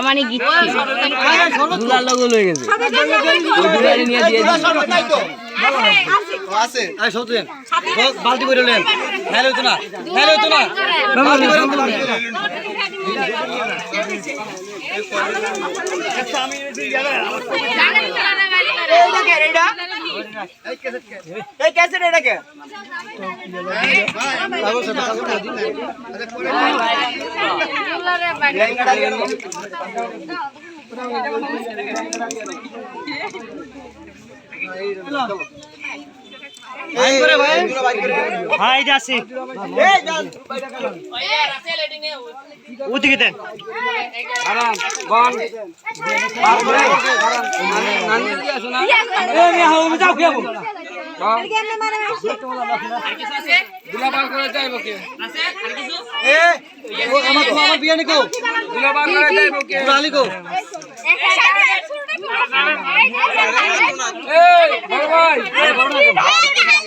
মানে বালতি করে নেন নাইলে হতো না নাইলে হতো না বালতি করে আনতে বালতি করে এই ক্যাসেট এটা কে করে ভাই যাচ্ছি। এই যান। ওদিকে দেন। এ ও আমার তো আমার বিয়ে নিকো দুলাবার করে যাইবো কে দুলালি কো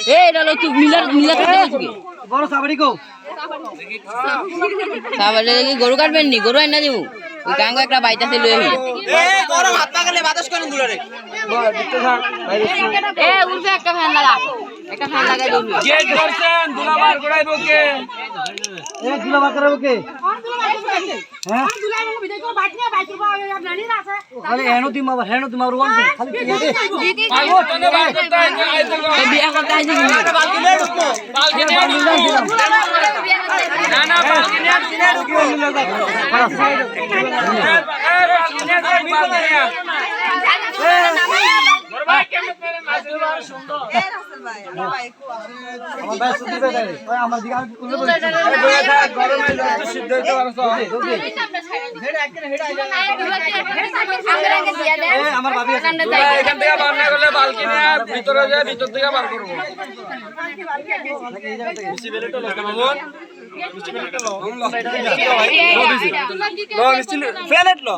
এ এটা লোক তুই মিলার মিলার করতে গেছিস বড় সাবড়ি কো। তারপরে দেখি গরু কাটবেন নি গরু আইনা দিব ওই কাঙ্গ একটা বাইতাছে লয়ে হই এ গরম হাত পাকালে বাতাস করেন দুলারে এ উঠে একটা ফ্যান লাগা একটা ফ্যান লাগাই দিবি। গেট করছেন দুলাবার করাইবো কে এ দুলাবার করে কে হ্যাঁ খালি এনো দিম আবার হেনো দিম আবার ওয়ান খালি কি তনে করতে বিয়া করতে বালকি না বালকি বালকি বালকি ভাই কেমন করে সুন্দর আমার ভিতরে যায় ভিতর থেকে বার করব লো।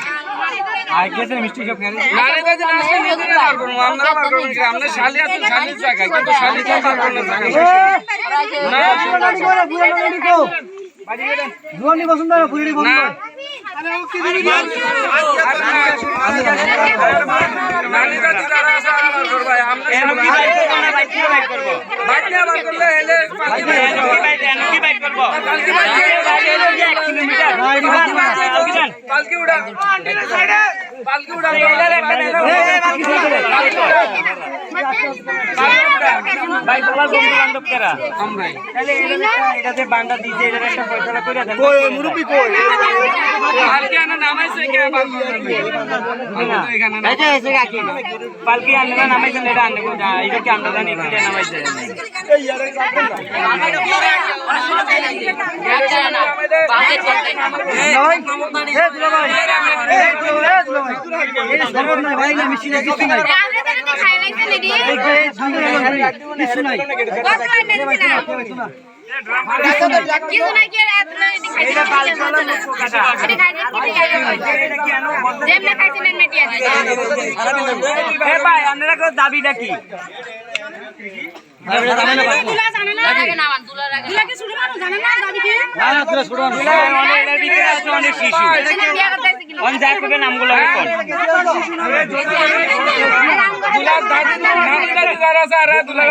জুয়ানি পছন্দ পালকি উড়া পালকি উড়া ভাই তোমার বন্ধু বান্ধব কেরা আমরাই তাহলে এটাতে বান্ডা দিতে এটার একটা পয়সা করে দেন কই মুরব্বি কই? পালকি আনা নামাইছে কে বার করবে আমরা তো এখানে না। এটা এসে কাকি। পালকি আনবা নামাইছেন এটা আনবে এটা কি জানি নামাইছে। দাবিটা কি নামগুলো দুলার দাদি আর দুলার